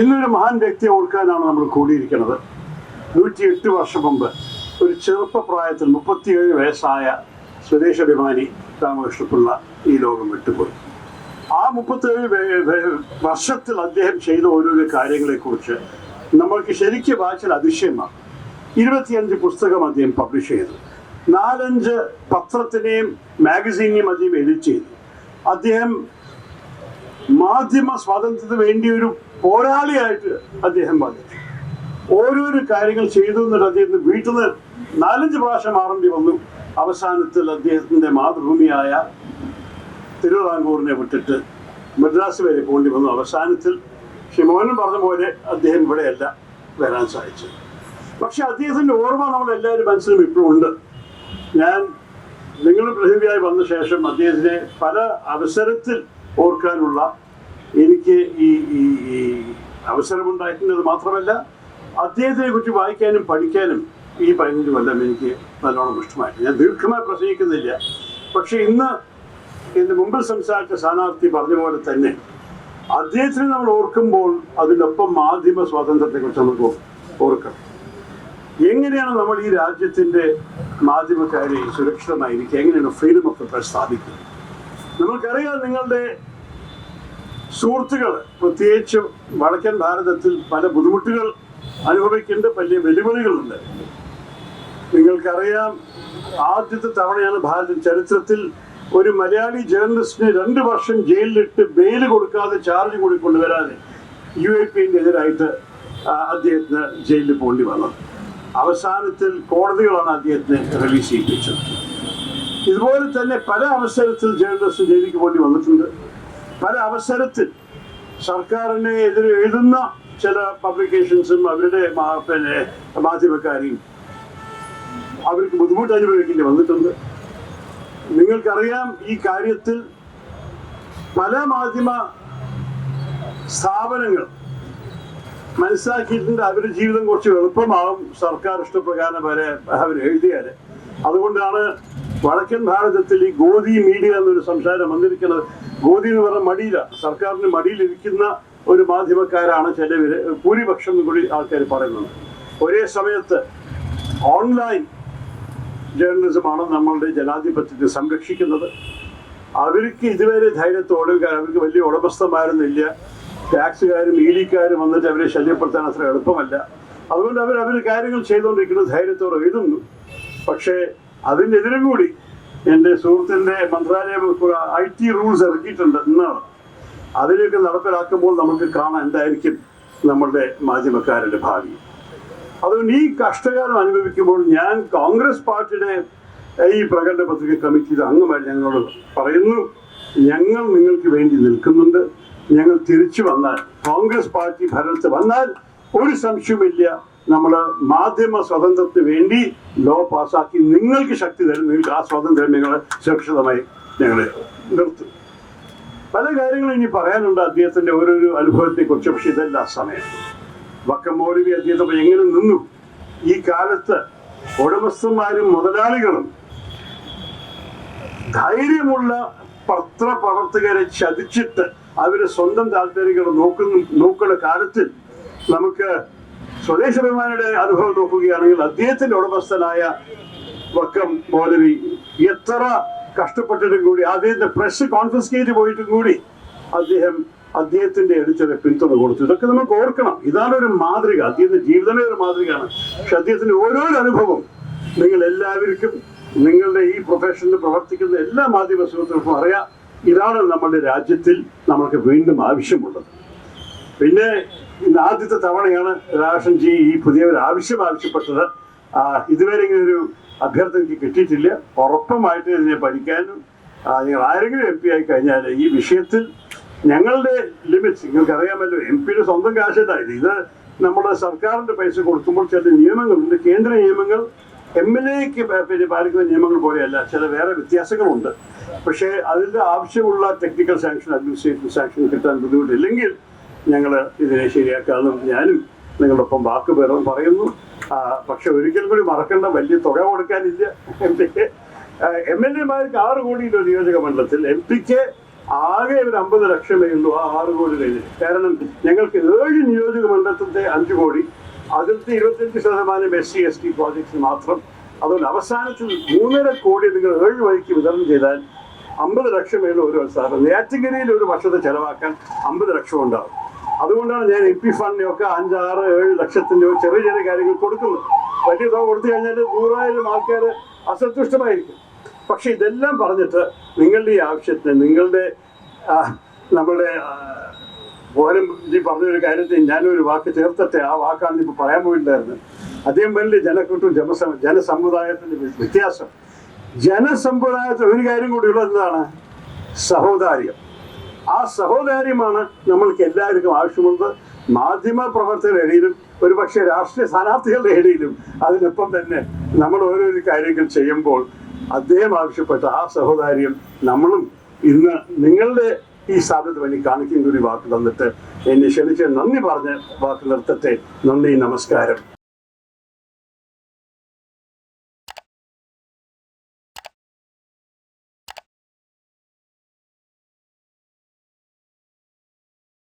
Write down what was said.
ഇന്നൊരു മഹാൻ വ്യക്തിയെ ഓർക്കാനാണ് നമ്മൾ കൂടിയിരിക്കുന്നത്. നൂറ്റി എട്ട് വർഷം മുമ്പ് ഒരു ചെറുപ്പപ്രായത്തിൽ മുപ്പത്തിയേഴ് വയസ്സായ സ്വദേശാഭിമാനി രാമകൃഷ്ണപിള്ള ഈ ലോകം വിട്ടുപോയി. ആ മുപ്പത്തേഴ് വർഷത്തിൽ അദ്ദേഹം ചെയ്ത ഓരോരോ കാര്യങ്ങളെക്കുറിച്ച് നമ്മൾക്ക് ശരിക്കും വായിച്ചാൽ അതിശയമാണ്. ഇരുപത്തിയഞ്ച് പുസ്തകം അദ്ദേഹം പബ്ലിഷ് ചെയ്തു. നാലഞ്ച് പത്രത്തിനെയും മാഗസീനെയും അദ്ദേഹം എഡിറ്റ് ചെയ്തു. അദ്ദേഹം മാധ്യമ സ്വാതന്ത്ര്യത്തിന് വേണ്ടി ഒരു പോരാളിയായിട്ട് അദ്ദേഹം വന്നു. ഓരോരോ കാര്യങ്ങൾ ചെയ്തു എന്നിട്ട് അദ്ദേഹത്തിന് വീട്ടിൽ നിന്ന് നാലഞ്ച് പ്രാവശ്യം മാറേണ്ടി വന്നു. അവസാനത്തിൽ അദ്ദേഹത്തിന്റെ മാതൃഭൂമിയായ തിരുവിതാംകൂറിനെ വിട്ടിട്ട് മദ്രാസ് വരെ പോകേണ്ടി വന്നു. അവസാനത്തിൽ മോഹനൻ പറഞ്ഞ പോലെ അദ്ദേഹം ഇവിടെയല്ല വരാൻ സാധിച്ചത്. പക്ഷെ അദ്ദേഹത്തിന്റെ ഓർമ്മ നമ്മളെല്ലാവരും മനസ്സിലും ഇപ്പോഴും ഉണ്ട്. ഞാൻ നിങ്ങൾ പ്രതിനിധിയായി വന്ന ശേഷം അദ്ദേഹത്തിനെ പല അവസരത്തിൽ ഓർക്കാനുള്ള എനിക്ക് ഈ ഈ അവസരമുണ്ടായിട്ടുള്ളത് മാത്രമല്ല അദ്ദേഹത്തിനെ കുറിച്ച് വായിക്കാനും പഠിക്കാനും ഈ പതിനഞ്ച് കൊല്ലം എനിക്ക് നല്ലോണം ഇഷ്ടമായിട്ട്. ഞാൻ ദീർഘമായി പ്രസംഗിക്കുന്നില്ല. പക്ഷെ ഇന്ന് ഇതിന് മുമ്പിൽ സംസാരിച്ച സ്ഥാനാർത്ഥി പറഞ്ഞ പോലെ തന്നെ അദ്ദേഹത്തിനെ നമ്മൾ ഓർക്കുമ്പോൾ അതിനൊപ്പം മാധ്യമ സ്വാതന്ത്ര്യത്തെക്കുറിച്ച് നമുക്ക് ഓർക്കണം എങ്ങനെയാണ് നമ്മൾ ഈ രാജ്യത്തിന്റെ മാധ്യമക്കാരെ സുരക്ഷിതമായിരിക്കുക? എങ്ങനെയാണ് ഫ്രീഡം ഓഫ് പ്രസ് സ്ഥാപിക്കുന്നത് നമുക്കറിയാം നിങ്ങളുടെ സുഹൃത്തുക്കൾ പ്രത്യേകിച്ചും വടക്കൻ ഭാരതത്തിൽ പല ബുദ്ധിമുട്ടുകൾ അനുഭവിക്കേണ്ട വലിയ വെല്ലുവിളികളുണ്ട്. നിങ്ങൾക്കറിയാം ആദ്യത്തെ തവണയാണ് ഭാരത ചരിത്രത്തിൽ ഒരു മലയാളി ജേർണലിസ്റ്റിന് രണ്ട് വർഷം ജയിലിലിട്ട് ബെയിൽ കൊടുക്കാതെ ചാർജ് കൂടി കൊണ്ടുവരാതെ യു എ പിന്റെ എതിരായിട്ട് അദ്ദേഹത്തിന് ജയിലിൽ പോകേണ്ടി വന്നത് അവസാനത്തിൽ കോടതികളാണ് അദ്ദേഹത്തിനെ റിലീസ് ചെയ്യിപ്പിച്ചത്. ഇതുപോലെ തന്നെ പല അവസരത്തിൽ ജേർണലിസ്റ്റ് ജയിലിക്ക് പോകേണ്ടി വന്നിട്ടുണ്ട്. പല അവസരത്തിൽ സർക്കാരിനെ എതിരെ എഴുതുന്ന ചില പബ്ലിക്കേഷൻസും അവരുടെ പിന്നെ മാധ്യമക്കാരെയും അവർക്ക് ബുദ്ധിമുട്ട് അനുഭവിക്കേണ്ടി വന്നിട്ടുണ്ട്. നിങ്ങൾക്കറിയാം ഈ കാര്യത്തിൽ പല മാധ്യമ സ്ഥാപനങ്ങൾ മനസ്സിലാക്കിയിട്ടുണ്ട് അവരുടെ ജീവിതം കുറച്ച് എളുപ്പമാകും സർക്കാർ ഇഷ്ടപ്രകാരം വരെ അവർ എഴുതിയാൽ അതുകൊണ്ടാണ് വടക്കൻ ഭാരതത്തിൽ ഈ ഗോദി മീഡിയ എന്നൊരു സംസാരം വന്നിരിക്കുന്നത്. ഗോദി എന്ന് പറഞ്ഞ മടിയില. സർക്കാരിന് മടിയിലിരിക്കുന്ന ഒരു മാധ്യമക്കാരാണ് ചിലവര് ഭൂരിപക്ഷം കൂടി ആൾക്കാർ പറയുന്നത്. ഒരേ സമയത്ത് ഓൺലൈൻ ജേർണലിസമാണ് നമ്മളുടെ ജനാധിപത്യത്തെ സംരക്ഷിക്കുന്നത്. അവർക്ക് ഇതുവരെ ധൈര്യത്തോടെ അവർക്ക് വലിയ ഉടമസ്ഥമായിരുന്നില്ല ടാക്സുകാരും ഈലിക്കാരും വന്നിട്ട് അവരെ ശല്യപ്പെടുത്താൻ അത്ര എളുപ്പമല്ല. അതുകൊണ്ട് അവർ അവർ കാര്യങ്ങൾ ചെയ്തുകൊണ്ടിരിക്കുന്നത് ധൈര്യത്തോടെ എഴുതുന്നു. പക്ഷേ അതിനെതിരും കൂടി എന്റെ സുഹൃത്തിന്റെ മന്ത്രാലയം ഐ ടി റൂൾസ് ഇറക്കിയിട്ടുണ്ട് എന്നാണ് അതിലേക്ക് നടപ്പിലാക്കുമ്പോൾ നമുക്ക് കാണാൻ എന്തായിരിക്കും നമ്മളുടെ മാധ്യമക്കാരുടെ ഭാവി. അതുകൊണ്ട് ഈ കഷ്ടകാലം അനുഭവിക്കുമ്പോൾ ഞാൻ കോൺഗ്രസ് പാർട്ടിയുടെ ഈ പ്രകടന പത്രിക കമ്മിറ്റിയുടെ അംഗമായി ഞങ്ങളോട് പറയുന്നു ഞങ്ങൾ നിങ്ങൾക്ക് വേണ്ടി നിൽക്കുന്നുണ്ട്. ഞങ്ങൾ തിരിച്ചു വന്നാൽ കോൺഗ്രസ് പാർട്ടി ഭരണത്തിൽ വന്നാൽ ഒരു സംശയവുമില്ല. നമ്മൾ മാധ്യമ സ്വാതന്ത്ര്യത്തിന് വേണ്ടി ലോ പാസ്സാക്കി നിങ്ങൾക്ക് ശക്തി തരും നിങ്ങൾക്ക് ആ സ്വാതന്ത്ര്യം നിങ്ങൾ സുരക്ഷിതമായി ഞങ്ങൾ നിർത്തും. പല കാര്യങ്ങളും ഇനി പറയാനുണ്ട് അദ്ദേഹത്തിന്റെ ഓരോരോ അനുഭവത്തെ കുറിച്ച് പക്ഷെ ഇതല്ല സമയം. വക്കം മൗലവി അദ്ദേഹത്തെ എങ്ങനെ നിന്നു? ഈ കാലത്ത് ഉടമസ്ഥന്മാരും മുതലാളികളും ധൈര്യമുള്ള പത്രപ്രവർത്തകരെ ചതിച്ചിട്ട് അവരെ സ്വന്തം താല്പര്യങ്ങൾ നോക്കുന്ന നോക്കുന്ന കാലത്തിൽ നമുക്ക് സ്വദേശാഭിമാനിയുടെ അനുഭവം നോക്കുകയാണെങ്കിൽ അദ്ദേഹത്തിന്റെ ഉടമസ്ഥനായ വക്കം മൗലവി എത്ര കഷ്ടപ്പെട്ടിട്ടും കൂടി അദ്ദേഹത്തിന്റെ പ്രസ് കോൺഫിസ്കേറ്റ് പോയിട്ടും കൂടി അദ്ദേഹം അദ്ദേഹത്തിന്റെ എഡിറ്ററെ പിന്തുണ കൊടുത്തു. ഇതൊക്കെ നമുക്ക് ഓർക്കണം. ഇതാണ് ഒരു മാതൃക. അദ്ദേഹത്തിന്റെ ജീവിതമേ ഒരു മാതൃകയാണ്. പക്ഷെ അദ്ദേഹത്തിന്റെ ഓരോ അനുഭവം നിങ്ങൾ എല്ലാവർക്കും നിങ്ങളുടെ ഈ പ്രൊഫഷനിൽ പ്രവർത്തിക്കുന്ന എല്ലാ മാധ്യമ സുഹൃത്തുക്കൾക്കും അറിയാം. ഇതാണ് നമ്മുടെ രാജ്യത്തിൽ നമുക്ക് വീണ്ടും ആവശ്യമുള്ളത്. പിന്നെ ഇന്ന് ആദ്യത്തെ തവണയാണ് രാഷൻ ജി ഈ പുതിയ ഒരു ആവശ്യം ആവശ്യപ്പെട്ടത്. ഇതുവരെ ഇങ്ങനെ ഒരു അഭ്യർത്ഥന എനിക്ക് കിട്ടിയിട്ടില്ല. ഉറപ്പമായിട്ട് ഇതിനെ പഠിക്കാനും നിങ്ങൾ ആരെങ്കിലും എം പി ആയി കഴിഞ്ഞാൽ ഈ വിഷയത്തിൽ ഞങ്ങളുടെ ലിമിറ്റ്സ് നിങ്ങൾക്ക് അറിയാമല്ലോ എം പിയുടെ സ്വന്തം കാശല്ല ഇത് ഇത് നമ്മുടെ സർക്കാരിന്റെ പൈസ കൊടുക്കുമ്പോൾ ചില നിയമങ്ങളുണ്ട്. കേന്ദ്ര നിയമങ്ങൾ എം എൽ എക്ക് പിന്നെ പാലിക്കുന്ന നിയമങ്ങൾ പോലെയല്ല ചില വേറെ വ്യത്യാസങ്ങളുണ്ട്. പക്ഷേ അതിന്റെ ആവശ്യമുള്ള ടെക്നിക്കൽ സാങ്ഷൻ അഡ്മിനിസ്ട്രേറ്റീവ് സാങ്ഷൻ കിട്ടാൻ ബുദ്ധിമുട്ടില്ലെങ്കിൽ ഞങ്ങൾ ഇതിനെ ശരിയാക്കാമെന്നും ഞാനും നിങ്ങളൊപ്പം വാക്ക് പറയുന്നു. പക്ഷെ ഒരിക്കൽ കൂടി മറക്കേണ്ട വലിയ തുക കൊടുക്കാനില്ല. എം പിക്ക് എം എൽ എമാർക്ക് ആറ് കോടിയുടെ നിയോജക മണ്ഡലത്തിൽ എം പിക്ക് ആകെ ഒരു അമ്പത് ലക്ഷമേ ഉള്ളൂ ആ ആറ് കോടി കഴിഞ്ഞ്. കാരണം ഞങ്ങൾക്ക് ഏഴ് നിയോജക മണ്ഡലത്തിന്റെ അഞ്ച് കോടി അതിലത്തെ ഇരുപത്തിയഞ്ച് ശതമാനം S C S T projects മാത്രം. അതുകൊണ്ട് അവസാനത്തിൽ മൂന്നര കോടി നിങ്ങൾ ഏഴ് വഴിക്ക് വിതരണം ചെയ്താൽ അമ്പത് ലക്ഷം വേണം ഒരു സാറ് നെയ്യാറ്റിങ്കരയിൽ ഒരു വർഷത്തെ ചെലവാക്കാൻ അമ്പത് ലക്ഷം ഉണ്ടാവും. അതുകൊണ്ടാണ് ഞാൻ എം പി ഫണ്ടിനൊക്കെ അഞ്ചാറ് ഏഴ് ലക്ഷത്തിന്റെ ചെറിയ ചെറിയ കാര്യങ്ങൾ കൊടുക്കുന്നത്. വലിയ തുക കൊടുത്തു കഴിഞ്ഞാൽ നൂറായിരം ആൾക്കാർ അസന്തുഷ്ടമായിരിക്കും. പക്ഷേ ഇതെല്ലാം പറഞ്ഞിട്ട് നിങ്ങളുടെ ഈ ആവശ്യത്തിന് നിങ്ങളുടെ നമ്മുടെ മോഹനം ജി പറഞ്ഞൊരു കാര്യത്തിൽ ഞാനൊരു വാക്ക് ചേർത്തട്ടെ ആ വാക്കാണ് ഇപ്പോൾ പറയാൻ പോയിട്ടുണ്ടായിരുന്നത്. അദ്ദേഹം വലിയ ജനക്കൂട്ടും ജനസ ജനസമുദായത്തിന്റെ വ്യത്യാസം. ജനസമ്പ്രദായത്തിൽ ഒരു കാര്യം കൂടി ഉള്ളത് എന്താണ്? സഹോദാര്യം. ആ സഹോദാര്യമാണ് നമ്മൾക്ക് എല്ലാവർക്കും ആവശ്യമുള്ളത്. മാധ്യമ പ്രവർത്തകരുടെ ഇടയിലും ഒരുപക്ഷെ രാഷ്ട്രീയ സ്ഥാനാർത്ഥികളുടെ ഇടയിലും അതിനൊപ്പം തന്നെ നമ്മൾ ഓരോരോ കാര്യങ്ങൾ ചെയ്യുമ്പോൾ അദ്ദേഹം ആവശ്യപ്പെട്ട ആ സഹോദാര്യം നമ്മളും ഇന്ന് നിങ്ങളുടെ ഈ സ്ഥാപനത്തിൽ വേണ്ടി കാണിക്കുന്ന ഒരു വാക്ക് തന്നിട്ട് എന്നെ ക്ഷണിച്ച് നന്ദി പറഞ്ഞ് വാക്ക് നിർത്തട്ടെ. നന്ദി നമസ്കാരം.